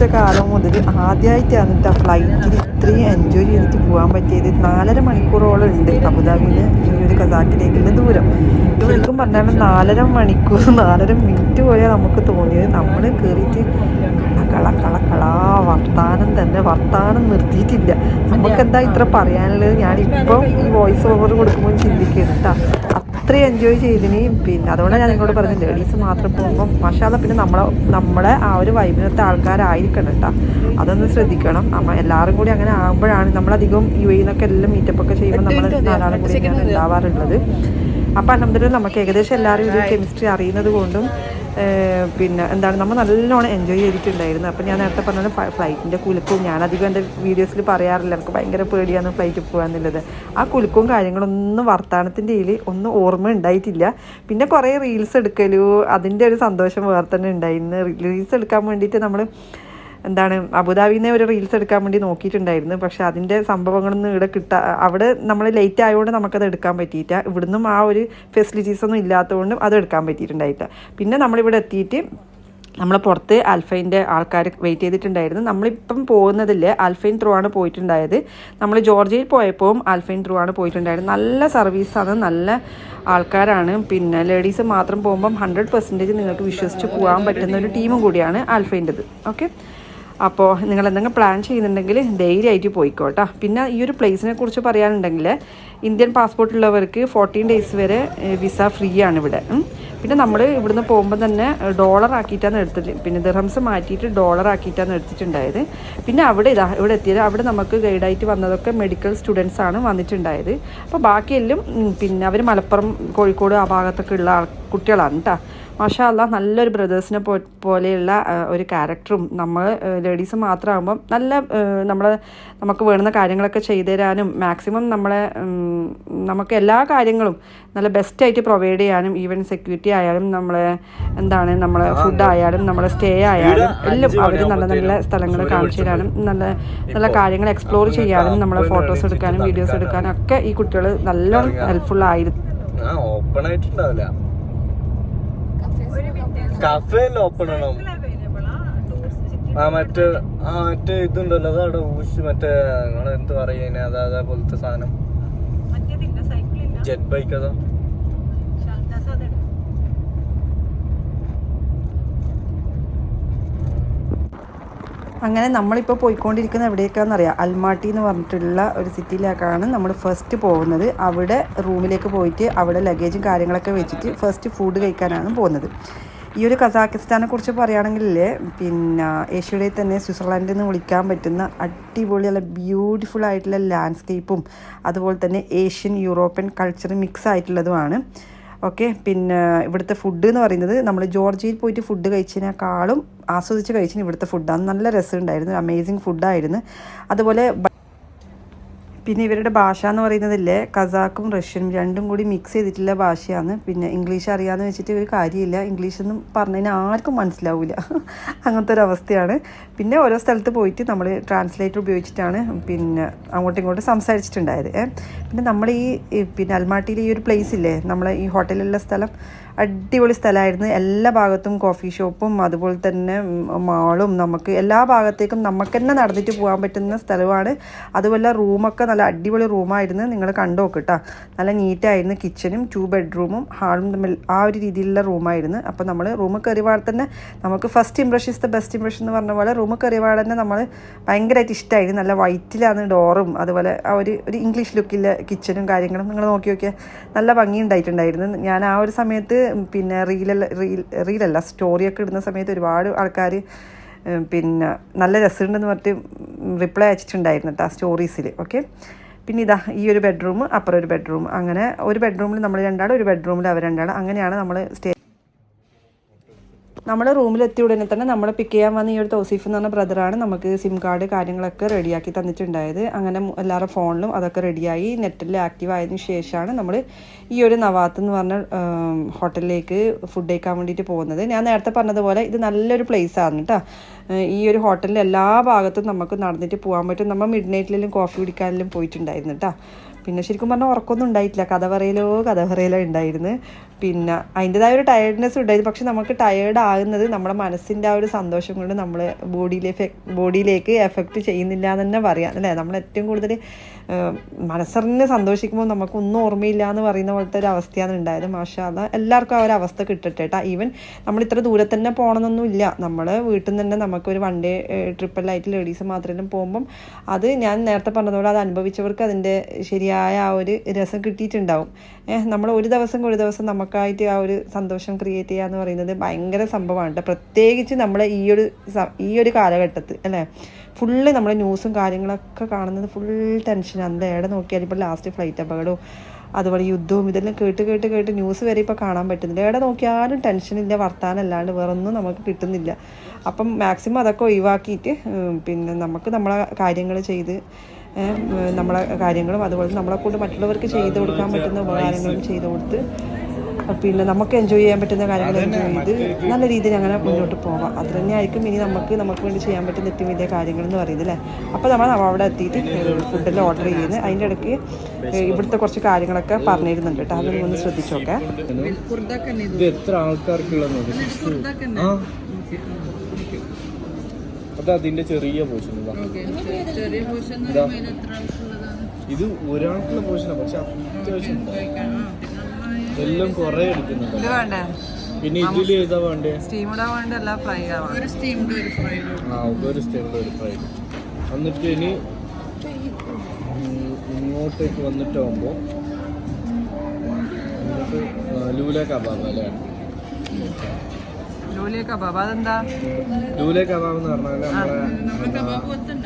വെച്ച കാലം മുതൽ ആദ്യമായിട്ടാണ് കേട്ടോ ഫ്ലൈറ്റിൽ ഇത്രയും enjoy ചെയ്തിട്ട് പോകാൻ പറ്റിയത്. നാലര മണിക്കൂറോളം ഉണ്ട് അബുദാബിയിൽ ഈ ഒരു കസാക്കിലേക്കുള്ള ദൂരം. ശരിക്കും പറഞ്ഞാൽ നാലര മണിക്കൂർ നാലര മിനിറ്റ് പോയാൽ നമുക്ക് തോന്നിയത്. നമ്മൾ കയറിയിട്ട് കള കള കളാ വർത്താനം തന്നെ വർത്താനം നിർത്തിയിട്ടില്ല. നമുക്കെന്താ ഇത്ര പറയാനുള്ളത്? ഞാനിപ്പം ഈ വോയിസ് ഓവർ കൊടുക്കുമ്പോൾ ചിന്തിക്കുന്നുണ്ടാ അത്രയും എൻജോയ് ചെയ്തിന്. പിന്നെ അതുകൊണ്ടാണ് ഞാൻ നിങ്ങളോട് പറഞ്ഞത് ലേഡീസ് മാത്രം പോകുമ്പോൾ മഷാല പിന്നെ നമ്മളെ നമ്മളെ ആ ഒരു വൈബിനത്തെ ആൾക്കാരായിരിക്കണം കേട്ടോ അതൊന്ന് ശ്രദ്ധിക്കണം. അമ്മ എല്ലാവരും കൂടി അങ്ങനെ ആകുമ്പോഴാണ് നമ്മളധികം യു എന്നൊക്കെ എല്ലാം മീറ്റപ്പ് ഒക്കെ ചെയ്യുമ്പോൾ നമ്മൾ നാലാളും കൂടി ഉണ്ടാവാറുള്ളത്. അപ്പോൾ അലഹമ്മദില്ല നമുക്ക് ഏകദേശം എല്ലാവരും ഒരു കെമിസ്ട്രി അറിയുന്നത് കൊണ്ടും പിന്നെ എന്താണ് നമ്മൾ നല്ലോണം എൻജോയ് ചെയ്തിട്ടുണ്ടായിരുന്നു. അപ്പോൾ ഞാൻ നേരത്തെ പറഞ്ഞത് ഫ്ലൈറ്റിന്റെ കുലുക്കും ഞാനധികം എന്റെ വീഡിയോസിൽ പറയാറില്ല. എനിക്ക് ഭയങ്കര പേടിയാണ് ഫ്ലൈറ്റിൽ പോകാന്നുള്ളത് ആ കുലുക്കും കാര്യങ്ങളൊന്നും വർത്തമാനത്തിന്റെ ഇതിൽ ഒന്നും ഓർമ്മ ഉണ്ടായിട്ടില്ല. പിന്നെ കുറേ റീൽസ് എടുക്കലു അതിന്റെ ഒരു സന്തോഷം വേറെ തന്നെ ഉണ്ടായിരുന്നു റീൽസ് എടുക്കാൻ വേണ്ടിയിട്ട് നമ്മൾ എന്താണ് അബുദാബിന്ന് ഒരു റീൽസ് എടുക്കാൻ വേണ്ടി നോക്കിയിട്ടുണ്ടായിരുന്നു. പക്ഷെ അതിന്റെ സംഭവങ്ങളൊന്നും ഇവിടെ കിട്ടാ അവിടെ നമ്മൾ ലേറ്റ് ആയതുകൊണ്ട് നമുക്കത് എടുക്കാൻ പറ്റിയില്ല. ഇവിടുന്നും ആ ഒരു ഫെസിലിറ്റീസ് ഒന്നും ഇല്ലാത്തതുകൊണ്ടും അത് എടുക്കാൻ പറ്റിയിട്ടുണ്ടായില്ല. പിന്നെ നമ്മളിവിടെ എത്തിയിട്ട് നമ്മൾ പുറത്ത് അൽഫൈന്റെ ആൾക്കാർ വെയിറ്റ് ചെയ്തിട്ടുണ്ടായിരുന്നു. നമ്മളിപ്പം പോകുന്നതിൽ അൽഫൈൻ ത്രൂ ആണ് പോയിട്ടുണ്ടായത്. നമ്മൾ ജോർജിയയിൽ പോയപ്പോഴും അൽഫൈൻ ത്രൂ ആണ് പോയിട്ടുണ്ടായിരുന്നത് നല്ല സർവീസാണ് നല്ല ആൾക്കാരാണ്. പിന്നെ ലേഡീസ് മാത്രം പോകുമ്പം ഹൺഡ്രഡ് പെർസെന്റേജ് നിങ്ങൾക്ക് വിശ്വസിച്ച് പോകാൻ പറ്റുന്ന ഒരു ടീമും കൂടിയാണ് അൽഫൈന്റെത്. ഓക്കെ അപ്പോൾ നിങ്ങൾ എന്തെങ്കിലും പ്ലാൻ ചെയ്യുന്നുണ്ടെങ്കിൽ ധൈര്യമായിട്ട് പോയിക്കോട്ടോ. പിന്നെ ഈ ഒരു പ്ലേസിനെ കുറിച്ച് പറയാനുണ്ടെങ്കിൽ ഇന്ത്യൻ പാസ്പോർട്ട് ഉള്ളവർക്ക് ഫോർട്ടീൻ ഡേയ്സ് വരെ വിസ ഫ്രീ ആണ് ഇവിടെ. പിന്നെ നമ്മൾ ഇവിടുന്ന് പോകുമ്പോൾ തന്നെ ഡോളർ ആക്കിയിട്ടാണ് എടുത്തിട്ട് പിന്നെ ദിർഹംസ് മാറ്റിയിട്ട് ഡോളർ ആക്കിയിട്ടാണ് എടുത്തിട്ടുണ്ടായത്. പിന്നെ അവിടെ ഇതാ ഇവിടെ എത്തിയത് അവിടെ നമുക്ക് ഗൈഡായിട്ട് വന്നതൊക്കെ മെഡിക്കൽ സ്റ്റുഡൻസ് ആണ് വന്നിട്ടുണ്ടായത്. അപ്പോൾ ബാക്കിയെല്ലാം പിന്നെ അവർ മലപ്പുറം കോഴിക്കോട് ആ ഭാഗത്തൊക്കെ ഉള്ള കുട്ടികളാണ് കേട്ടോ മാഷാ അല്ല നല്ലൊരു ബ്രദേഴ്സിനെ പോ പോലെയുള്ള ഒരു ക്യാരക്ടറും നമ്മൾ ലേഡീസ് മാത്രമാകുമ്പം നല്ല നമ്മൾ നമുക്ക് വേണ്ടുന്ന കാര്യങ്ങളൊക്കെ ചെയ്തു തരാനും മാക്സിമം നമ്മളെ നമുക്ക് എല്ലാ കാര്യങ്ങളും നല്ല ബെസ്റ്റായിട്ട് പ്രൊവൈഡ് ചെയ്യാനും ഈവൻ സെക്യൂരിറ്റി ആയാലും നമ്മളെ എന്താണ് നമ്മളെ ഫുഡ് ആയാലും നമ്മളെ സ്റ്റേ ആയാലും എല്ലാം അവർ നല്ല നല്ല സ്ഥലങ്ങൾ കാണിച്ചു തരാനും നല്ല നല്ല കാര്യങ്ങൾ എക്സ്പ്ലോർ ചെയ്യാനും നമ്മളെ ഫോട്ടോസ് എടുക്കാനും വീഡിയോസ് എടുക്കാനും ഒക്കെ ഈ കുട്ടികൾ നല്ലോണം ഹെൽപ്ഫുൾ ആയിരുന്നു ഓപ്പൺ ആയിട്ടുണ്ടാവില്ല. കഫേ ഓപ്പൺ ആണോ? ആ. മറ്റേ ആ മറ്റേ ഇതുണ്ടല്ലോ. അതവിടെ ഊശ് മറ്റേ എന്ത് പറയുക അതാ പോലത്തെ സാധനം. ജെറ്റ് ബൈക്ക് അതോ? അങ്ങനെ നമ്മളിപ്പോൾ പോയിക്കൊണ്ടിരിക്കുന്ന എവിടേക്കാണെന്നറിയാം അൽമാട്ടി എന്ന് പറഞ്ഞിട്ടുള്ള ഒരു സിറ്റിയിലേക്കാണ് നമ്മൾ ഫസ്റ്റ് പോകുന്നത്. അവിടെ റൂമിലേക്ക് പോയിട്ട് അവിടെ ലഗേജും കാര്യങ്ങളൊക്കെ വെച്ചിട്ട് ഫസ്റ്റ് ഫുഡ് കഴിക്കാനാണ് പോകുന്നത്. ഈ ഒരു കസാക്കിസ്ഥാനെ കുറിച്ച് പറയുകയാണെങ്കിൽ പിന്നെ ഏഷ്യയുടെ തന്നെ സ്വിറ്റ്സർലാൻഡിൽ നിന്ന് വിളിക്കാൻ പറ്റുന്ന അടിപൊളിയുള്ള ബ്യൂട്ടിഫുൾ ആയിട്ടുള്ള ലാൻഡ്സ്കേപ്പും അതുപോലെ തന്നെ ഏഷ്യൻ യൂറോപ്യൻ കൾച്ചർ മിക്സ് ആയിട്ടുള്ളതുമാണ്. ഓക്കെ പിന്നെ ഇവിടുത്തെ ഫുഡ് എന്ന് പറയുന്നത് നമ്മൾ ജോർജിയയിൽ പോയിട്ട് ഫുഡ് കഴിച്ചതിനേക്കാളും ആസ്വദിച്ച് കഴിച്ചതിന് ഇവിടുത്തെ ഫുഡാണ് നല്ല രസമുണ്ടായിരുന്നു അമേസിങ് ഫുഡായിരുന്നു അതുപോലെ പിന്നെ ഇവരുടെ ഭാഷ എന്ന് പറയുന്നതില്ലേ കസാക്കും റഷ്യനും രണ്ടും കൂടി മിക്സ് ചെയ്തിട്ടുള്ള ഭാഷയാണ്. പിന്നെ ഇംഗ്ലീഷ് അറിയാമെന്ന് വെച്ചിട്ട് ഒരു കാര്യമില്ല. ഇംഗ്ലീഷൊന്നും പറഞ്ഞതിന് ആർക്കും മനസ്സിലാവില്ല അങ്ങനത്തെ ഒരു അവസ്ഥയാണ്. പിന്നെ ഓരോ സ്ഥലത്ത് പോയിട്ട് നമ്മൾ ട്രാൻസ്ലേറ്റർ ഉപയോഗിച്ചിട്ടാണ് പിന്നെ അങ്ങോട്ടും ഇങ്ങോട്ടും സംസാരിച്ചിട്ടുണ്ടായത്. പിന്നെ നമ്മൾ ഈ പിന്നെ അൽമാട്ടിയിൽ ഈ ഒരു പ്ലേസ് ഇല്ലേ നമ്മളെ ഈ ഹോട്ടലിലുള്ള സ്ഥലം അടിപൊളി സ്ഥലമായിരുന്നു. എല്ലാ ഭാഗത്തും കോഫി ഷോപ്പും അതുപോലെ തന്നെ മാളും നമുക്ക് എല്ലാ ഭാഗത്തേക്കും നമുക്ക് തന്നെ നടന്നിട്ട് പോകാൻ പറ്റുന്ന സ്ഥലമാണ്. അതുപോലെ റൂമൊക്കെ നല്ല അടിപൊളി റൂമായിരുന്നു നിങ്ങൾ കണ്ടു കേട്ടോ നല്ല നീറ്റായിരുന്നു കിച്ചനും ടു ബെഡ്റൂമും ഹാളും തമ്മിൽ ആ ഒരു രീതിയിലുള്ള റൂമായിരുന്നു അപ്പോൾ നമ്മൾ റൂം കയറിയപാട് തന്നെ നമുക്ക് first impression is the best impression എന്ന് പറഞ്ഞ പോലെ റൂം കയറിയപാട് തന്നെ നമ്മൾ ഭയങ്കരമായിട്ട് ഇഷ്ടമായിരുന്നു നല്ല വൈറ്റിലാണ് ഡോറും അതുപോലെ ആ ഒരു ഒരു ഇംഗ്ലീഷ് ലുക്കിലെ കിച്ചനും കാര്യങ്ങളും നിങ്ങൾ നോക്കി നോക്കിയാൽ നല്ല ഭംഗി ഉണ്ടായിട്ടുണ്ടായിരുന്നു. ഞാൻ ആ ഒരു സമയത്ത് പിന്നെ റീലല്ല റീൽ റീലല്ല സ്റ്റോറിയൊക്കെ ഇടുന്ന സമയത്ത് ഒരുപാട് ആൾക്കാർ പിന്നെ നല്ല രസമുണ്ടെന്ന് പറഞ്ഞിട്ട് റിപ്ലൈ അയച്ചിട്ടുണ്ടായിരുന്നു കേട്ടോ സ്റ്റോറീസിൽ ഓക്കെ പിന്നെ ഇതാ ഈ ഒരു ബെഡ്റൂം അപ്പുറം ഒരു ബെഡ്റൂം അങ്ങനെ ഒരു ബെഡ്റൂമിൽ നമ്മൾ രണ്ടാളും ഒരു ബെഡ്റൂമിൽ അവർ രണ്ടാളും അങ്ങനെയാണ് നമ്മൾ സ്റ്റേ നമ്മൾ റൂമിലെത്തിയ ഉടനെ തന്നെ നമ്മളെ പിക്ക് ചെയ്യാൻ വന്ന ഈ ഒരു തോസീഫ് എന്ന് പറഞ്ഞ ബ്രദറാണ് നമുക്ക് സിം കാർഡ് കാര്യങ്ങളൊക്കെ റെഡിയാക്കി തന്നിട്ടുണ്ടായത്. അങ്ങനെ എല്ലാവരുടെ ഫോണിലും അതൊക്കെ റെഡിയായി നെറ്റിൽ ആക്റ്റീവ് ആയതിനു ശേഷമാണ് നമ്മൾ ഈ ഒരു നവാത്ത് എന്ന് പറഞ്ഞ ഹോട്ടലിലേക്ക് ഫുഡ് കഴിക്കാൻ വേണ്ടിയിട്ട് പോകുന്നത്. ഞാൻ നേരത്തെ പറഞ്ഞതുപോലെ ഇത് നല്ലൊരു പ്ലേസ് ആണ് കേട്ടോ ഈ ഒരു ഹോട്ടലിൽ എല്ലാ ഭാഗത്തും നമുക്ക് നടന്നിട്ട് പോകാൻ പറ്റും. നമ്മൾ മിഡ് നൈറ്റിലും കോഫി കുടിക്കാനിലും പോയിട്ടുണ്ടായിരുന്നു കേട്ടോ പിന്നെ ശരിക്കും പറഞ്ഞാൽ ഉറക്കമൊന്നും ഉണ്ടായിട്ടില്ല. കഥ പറയലോ കഥ പറയലോ ഉണ്ടായിരുന്നു. പിന്നെ അതിന്റെതായ ഒരു ടയേർഡ്നെസ് ഉണ്ടായിരുന്നു. പക്ഷെ നമുക്ക് ടയേർഡ് ആകുന്നത് നമ്മുടെ മനസ്സിന്റെ ആ ഒരു സന്തോഷം കൊണ്ട് നമ്മൾ ബോഡിയിലേക്ക് ബോഡിയിലേക്ക് എഫക്റ്റ് ചെയ്യുന്നില്ല എന്ന് തന്നെ പറയാം. അല്ലേ? നമ്മൾ ഏറ്റവും കൂടുതൽ മനസ്സറിഞ്ഞ് സന്തോഷിക്കുമ്പോൾ നമുക്കൊന്നും ഓർമ്മയില്ല എന്ന് പറയുന്ന പോലത്തെ ഒരു അവസ്ഥയാണ് ഉണ്ടായത്. മാഷാ അത് എല്ലാവർക്കും ആ ഒരു അവസ്ഥ കിട്ടട്ടെ കേട്ടോ ഈവൻ നമ്മൾ ഇത്ര ദൂരെ തന്നെ പോകണമെന്നൊന്നും ഇല്ല. നമ്മൾ വീട്ടിൽ നിന്ന് തന്നെ നമുക്കൊരു വൺ ഡേ ട്രിപ്പെല്ലായിട്ട് ലേഡീസ് മാത്രം പോകുമ്പം അത് ഞാൻ നേരത്തെ പറഞ്ഞതുപോലെ അത് അനുഭവിച്ചവർക്ക് അതിന്റെ ശരിയായ ആ ഒരു രസം കിട്ടിയിട്ടുണ്ടാവും. നമ്മൾ ഒരു ദിവസം ഒരു ദിവസം നമുക്കായിട്ട് ആ ഒരു സന്തോഷം ക്രിയേറ്റ് ചെയ്യുക എന്ന് പറയുന്നത് ഭയങ്കര സംഭവമാണ് കേട്ടോ പ്രത്യേകിച്ച് നമ്മൾ ഈ ഒരു ഈ ഒരു കാലഘട്ടത്തിൽ അല്ലേ? ഫുള്ള് നമ്മൾ ന്യൂസും കാര്യങ്ങളൊക്കെ കാണുന്നത് ഫുൾ ടെൻഷനാണ് എന്താ എവിടെ നോക്കിയാലും ഇപ്പോൾ ലാസ്റ്റ് ഫ്ലൈറ്റ് അപകടവും അതുപോലെ യുദ്ധവും ഇതെല്ലാം കേട്ട് കേട്ട് കേട്ട് ന്യൂസ് വരെ ഇപ്പോൾ കാണാൻ പറ്റുന്നില്ല. എവിടെ നോക്കിയാലും ടെൻഷനില്ല വർത്താനം അല്ലാണ്ട് വേറെ ഒന്നും നമുക്ക് കിട്ടുന്നില്ല. അപ്പം മാക്സിമം അതൊക്കെ ഒഴിവാക്കിയിട്ട് പിന്നെ നമുക്ക് നമ്മളെ കാര്യങ്ങൾ ചെയ്ത് നമ്മളെ കാര്യങ്ങളും അതുപോലെ നമ്മളെ കൊണ്ട് മറ്റുള്ളവർക്ക് ചെയ്ത് കൊടുക്കാൻ പറ്റുന്ന ഉപകാരങ്ങളും ചെയ്ത് കൊടുത്ത് പിന്നെ നമുക്ക് എൻജോയ് ചെയ്യാൻ പറ്റുന്ന കാര്യങ്ങൾ എൻജോയ് ചെയ്ത് നല്ല രീതിയിൽ അങ്ങനെ മുന്നോട്ട് പോവാം. അത് തന്നെയായിരിക്കും ഇനി നമുക്ക് നമുക്ക് വേണ്ടി ചെയ്യാൻ പറ്റുന്ന ഏറ്റവും വലിയ കാര്യങ്ങൾ എന്ന് പറയുന്നത് അല്ലേ? അപ്പോൾ നമ്മൾ അവിടെ എത്തിയിട്ട് ഫുഡെല്ലാം ഓർഡർ ചെയ്യുന്നത്. അതിന്റെ ഇടയ്ക്ക് ഇവിടുത്തെ കുറച്ച് കാര്യങ്ങളൊക്കെ പറഞ്ഞിരുന്നുണ്ട് കേട്ടോ. അതൊന്നും ഒന്ന് ശ്രദ്ധിച്ചോക്കെ ഇത് എത്ര ആൾക്കാർക്കുള്ളത് ആ. അത് അതിന്റെ ചെറിയ പോർഷൻ ഇതാ. ഇത്. ഒരാൾക്കുള്ള പോർഷനാണ് പക്ഷെ അത്യാവശ്യം. ഉണ്ട്. എല്ലാം കുറെ എടുക്കുന്നുണ്ട് ഇത് വേണ്ടേ? പിന്നെ ഇഡ്ഡലി ഏതാ വേണ്ടേ? സ്റ്റീം ഇടാൻ വേണ്ടി എല്ലാം ഫ്രൈ ആവാം ആ ഒരു സ്റ്റീംഡ് ഒരു ഫ്രൈ. എന്നിട്ട് ഇനി ഇങ്ങോട്ടേക്ക് വന്നിട്ടാകുമ്പോൾ ലൂല കബാബ് അല്ലേ? ജോലിയ കബാബ് അതെന്താ? ലൂല കബാബ് എന്ന് പറഞ്ഞാൽ നമ്മളെ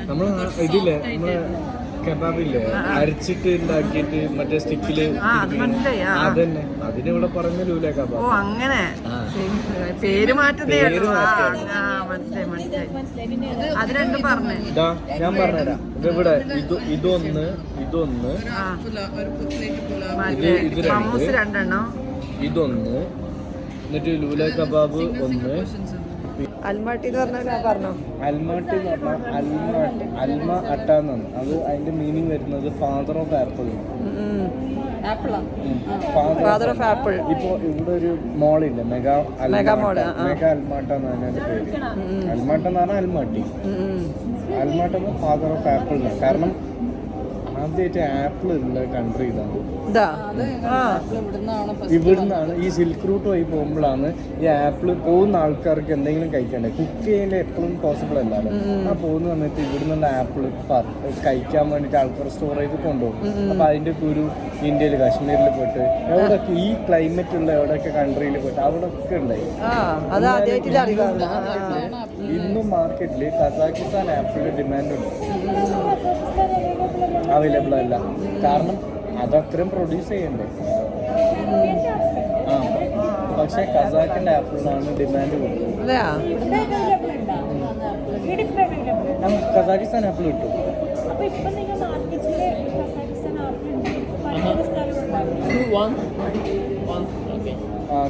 നമ്മളെ ഇതില്ലേ നമ്മളെ കബാബില്ലേ? അരച്ചിട്ട് ഉണ്ടാക്കിയിട്ട് മറ്റേ സ്റ്റിക്കിൽ. അതന്നെ. അതിനിവിടെ പറഞ്ഞ ലൂല ഓ അങ്ങനെ. പേര് മാറ്റുന്നേ അത് രണ്ടും പറഞ്ഞേ. ഞാൻ പറഞ്ഞുതരാം. ഇവിടെ ഇത് ഇതൊന്ന് ഇതൊന്ന്. ഇത് രണ്ട്. ഇതൊന്ന്. എന്നിട്ട് ലൂല കബാബ് ഒന്ന്. അൽമാട്ടി എന്ന് പറഞ്ഞാൽ പറഞ്ഞോ? അൽമാട്ടി എന്ന് പറഞ്ഞാൽ അൽമ അട്ട എന്നാണ്. അത് അതിന്റെ മീനിങ് വരുന്നത് father of apple father of apple ഇപ്പൊ ഇവിടെ ഒരു മോളില്ല? മെഗാ മെഗാ ആ. മെഗാ അൽമാട്ട എന്നാണ് അതിന്റെ പേര്. അൽമാട്ട എന്ന് പറഞ്ഞാൽ Almaty. Alma Ata father of apple കാരണം ആദ്യമായിട്ട് ആപ്പിൾ ഉള്ള കൺട്രി ഇതാണ്. ഇവിടുന്നാണ് ഈ സിൽക്ക് റൂട്ട് വഴി പോകുമ്പോഴാണ് ഈ ആപ്പിൾ പോകുന്ന ആൾക്കാർക്ക് എന്തെങ്കിലും കഴിക്കണ്ടേ കുക്ക് ചെയ്യേണ്ട എപ്പോഴും പോസിബിൾ അല്ലല്ലോ ആ പോകുന്ന സമയത്ത് ഇവിടുന്നുള്ള ആപ്പിൾ കഴിക്കാൻ വേണ്ടിട്ട് ആൾക്കാർ സ്റ്റോർ ചെയ്ത് കൊണ്ടുപോകും. അപ്പൊ അതിന്റെ ഒരു ഇന്ത്യയിൽ കാശ്മീരിൽ പോയിട്ട് എവിടെയൊക്കെ ഈ ക്ലൈമറ്റ് ഉള്ള എവിടെയൊക്കെ കൺട്രിയിൽ പോയിട്ട് അവിടെ ഒക്കെ ഉണ്ടായി. ഇന്നും മാർക്കറ്റിൽ കസാക്കിസ്ഥാൻ ആപ്പിളിന്റെ ഡിമാൻഡ് ഉണ്ട്. അവൈലബിൾ അല്ല. കാരണം അതത്രയും പ്രൊഡ്യൂസ് ചെയ്യണ്ടേ? ആ. പക്ഷെ കസാക്കിന്റെ ആപ്പിളിനാണ് ഡിമാൻഡ് കൂടുതൽ. നമുക്ക് കസാക്കിസ്ഥാൻ ആപ്പിൾ കിട്ടും.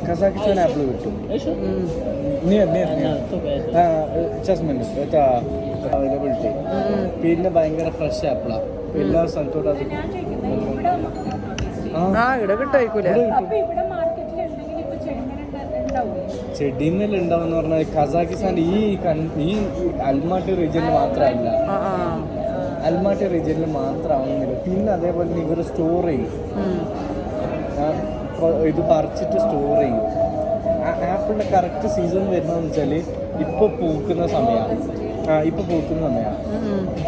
കസാക്കിസ്ഥാൻ ആപ്പിൾ കിട്ടും. നിയർ നിയർ അവൈലബിലിറ്റി പിന്നെ ഭയങ്കര ഫ്രഷ് ആപ്പിളാണ് എല്ലാ സ്ഥലത്തോട്ടും അത് ആ. ആ ഇവിടെ കിട്ടുമായിരിക്കൂലേ? അപ്പൊ ഇവിടെ മാർക്കറ്റിൽ ഉണ്ടെങ്കിൽ ഇപ്പൊ ഉണ്ടാവും ചെടിന്നല്ല ഉണ്ടാവുന്ന പറഞ്ഞാൽ കസാക്കിസ്ഥാൻ ഈ കൺ- ഈ അൽമാട്ടി റീജിയനിൽ മാത്രമല്ല. അൽമാട്ടി റീജിയനിൽ മാത്രമാവുന്നില്ല. പിന്നെ അതേപോലെ തന്നെ ഇവർ സ്റ്റോർ ചെയ്യും. ഇത് പറിച്ചിട്ട് സ്റ്റോർ ചെയ്യും. ആപ്പിളിന്റെ കറക്റ്റ് സീസൺ വരുന്നതെന്ന് വെച്ചാൽ ഇപ്പൊ പൂക്കുന്ന സമയമാണ് ഇപ്പൊ പൂക്കുന്ന സമയമാണ്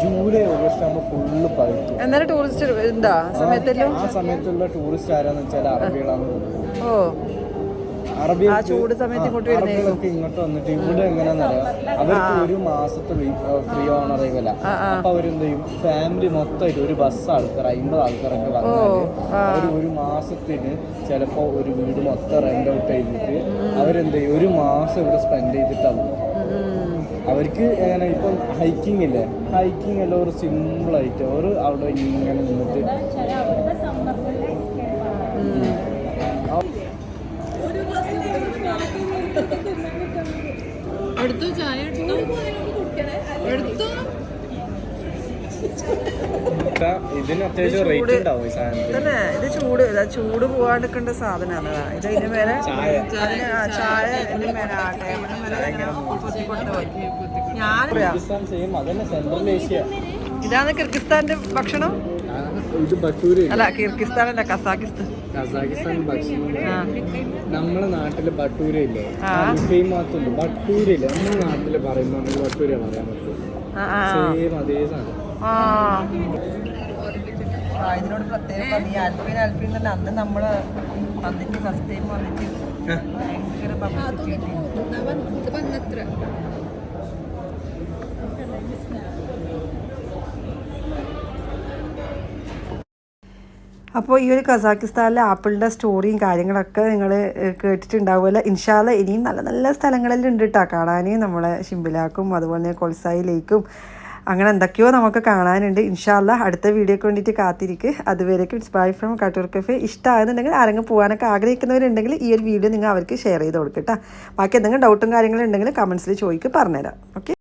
ജൂലൈ ഓഗസ്റ്റ് ആകുമ്പോൾ ഫുള്ള് പഴുക്കും. എന്നാലും ടൂറിസ്റ്റ് എന്താ സമയത്തല്ലോ ആ സമയത്തുള്ള ടൂറിസ്റ്റ് ആരാന്ന് വെച്ചാൽ അറബികളാണ് ഓ. ആ ചൂട് സമയത്ത് ഇങ്ങോട്ട്. അറബികളൊക്കെ ഇങ്ങോട്ട് വന്നിട്ട് ഇവിടെ എങ്ങനെയാണെന്നറിയാം അവർക്ക് ഒരു മാസത്തെ ഫ്രീ ഓൺ അറൈവല അപ്പൊ അവരെന്ത് ചെയ്യും? ഫാമിലി മൊത്തമായിട്ട് ഒരു ബസ് ആൾക്കാർ അമ്പത് ആൾക്കാരൊക്കെ വന്നാൽ അവർ ഒരു മാസത്തിന് ചിലപ്പോ ഒരു വീട് മൊത്തം റെന്റ് ഔട്ട് ചെയ്തിട്ട് അവരെന്ത് ചെയ്യും? ഒരു മാസം ഇവിടെ സ്പെൻഡ് ചെയ്തിട്ടാവും. അവർക്ക് എങ്ങനെ ഇപ്പം ഹൈക്കിംഗ് ഇല്ലേ ഹൈക്കിംഗ് അല്ല ഒരു സിമ്പിൾ ആയിട്ട് അവർ അവിടെ ഇങ്ങനെ നിന്നിട്ട് അവരുടെ സമ്മർദ്ദമുള്ള എടുത്തു ചായ എടുത്തു ഇപ്പൊ ഇതിന് അത്യാവശ്യം റേറ്റ് ഉണ്ടാവും ഈ സാധനത്തിന് തന്നെ ഇത് ചൂട് ഇതാ ചൂട് പോവാണ്ടിരിക്കേണ്ട സാധനമാണ് ഇതാ. ഇത് ഇതിന് മേലെ ചായ. ഇതിന് മേലെ ആ ടേബിളിന് മേലെ ഇങ്ങനെ കുത്തിക്കൊണ്ട് പോയി. ഞാൻ ഇതാണ് കിർഗിസ്ഥാന്റെ ഭക്ഷണം. അല്ല. കിർഗിസ്ഥാൻ അല്ല കസാക്കിസ്ഥാൻ. കസാഖിസ്ഥാൻ ഭക്ഷണം നമ്മളെ നാട്ടിൽ ബട്ടൂര ഇല്ലേ? മാത്രമല്ല ബട്ടൂര ഇല്ലേ? നമ്മുടെ നാട്ടിൽ പറയുമ്പോ നമുക്ക് ബട്ടൂര പറയാൻ പറ്റും. സെയിം അതേ സാധനം. ഇതിനോട് പ്രത്യേകം. ഈ തന്നെ അന്ന് നമ്മൾ വന്നിട്ട് ഫസ്റ്റ് ടൈം വന്നിട്ട് ഭയങ്കര കിട്ടി. അപ്പോൾ ഈ ഒരു കസാക്കിസ്ഥാനിലെ ആപ്പിളിന്റെ സ്റ്റോറിയും കാര്യങ്ങളൊക്കെ നിങ്ങൾ കേട്ടിട്ടുണ്ടാവുമല്ലോ. ഇൻഷാല്ല ഇനിയും നല്ല നല്ല സ്ഥലങ്ങളിൽ ഉണ്ട് കേട്ടോ കാണാൻ നമ്മളെ ഷിംബിലാക്കും അതുപോലെ തന്നെ കൊൽസായിലേക്കും അങ്ങനെ എന്തൊക്കെയോ നമുക്ക് കാണാനുണ്ട്. ഇൻഷാല്ല അടുത്ത വീഡിയോക്ക് വേണ്ടിയിട്ട് കാത്തിരിക്ക്. അതുവരേക്കും it's bye from Kattoor cafe ഇഷ്ടമാകുന്നുണ്ടെങ്കിൽ ആരെങ്കിലും പോകാനൊക്കെ ആഗ്രഹിക്കുന്നവരുണ്ടെങ്കിൽ ഈ ഒരു വീഡിയോ നിങ്ങൾ അവർക്ക് ഷെയർ ചെയ്ത് കൊടുക്കട്ടോ ബാക്കി എന്തെങ്കിലും ഡൗട്ടും കാര്യങ്ങളും ഉണ്ടെങ്കിൽ കമൻസിൽ ചോദിക്കുക പറഞ്ഞുതരാം. ഓക്കെ